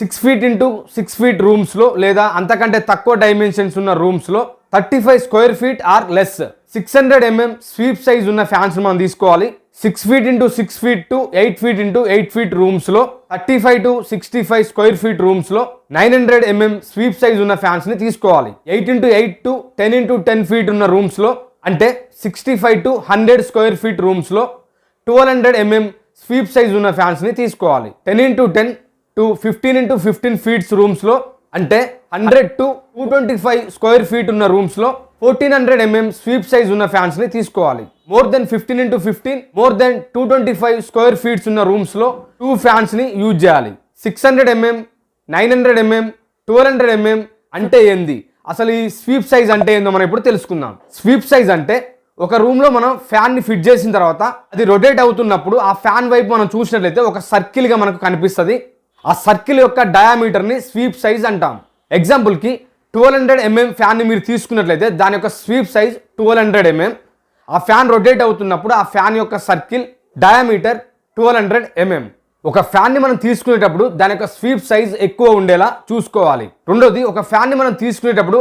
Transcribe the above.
Six feet into six feet రూమ్స్లో లేదా అంతకంటే తక్కువ డైమెన్షన్స్ ఉన్న రూమ్స్లో thirty five square feet or less six hundred MM sweep size ఉన్న fans మనం తీసుకోవాలి. Six feet into six feet to eight feet into eight feet రూమ్స్లో thirty five to sixty five square feet రూమ్స్లో nine hundred MM sweep size ఉన్న ఫ్యాన్స్ని తీసుకోవాలి. Eight into eight to ten into ten feet ఉన్న రూమ్స్లో అంటే sixty five to hundred square feet రూమ్స్లో twelve hundred MM sweep size ఉన్న ఫ్యాన్స్ని తీసుకోవాలి. Ten into ten to fifteen into fifteen feets రూమ్స్లో అంటే hundred to two twenty five square feet ఉన్న రూమ్స్లో fourteen hundred MM sweep size ఉన్న ఫ్యాన్స్ని తీసుకోవాలి. More than fifteen into fifteen more than two twenty five square feets ఉన్న రూమ్స్లో two ఫ్యాన్స్ని use చేయాలి. Six hundred MM nine hundred MM twelve hundred MM అంటే ఏంది? అసలు ఈ స్వీప్ సైజ్ అంటే ఏందో మనం ఇప్పుడు తెలుసుకుందాం. స్వీప్ సైజ్ అంటే ఒక రూమ్లో మనం ఫ్యాన్ని ఫిట్ చేసిన తర్వాత అది రొటేట్ అవుతున్నప్పుడు ఆ ఫ్యాన్ వైపు మనం చూసినట్లయితే ఒక సర్కిల్గా మనకు కనిపిస్తుంది. ఆ సర్కిల్ యొక్క డయామీటర్ని స్వీప్ సైజ్ అంటాం. ఎగ్జాంపుల్కి ట్వెల్వ్ హండ్రెడ్ ఎంఎం ఫ్యాన్ని మీరు తీసుకున్నట్లయితే దాని యొక్క sweep size twelve hundred MM ఆ ఫ్యాన్ రొటేట్ అవుతున్నప్పుడు ఆ ఫ్యాన్ యొక్క circle diameter twelve hundred MM ఒక ఫ్యాన్ని మనం తీసుకునేటప్పుడు దాని యొక్క స్వీప్ సైజ్ ఎక్కువ ఉండేలా చూసుకోవాలి. రెండోది ఒక ఫ్యాన్ని మనం తీసుకునేటప్పుడు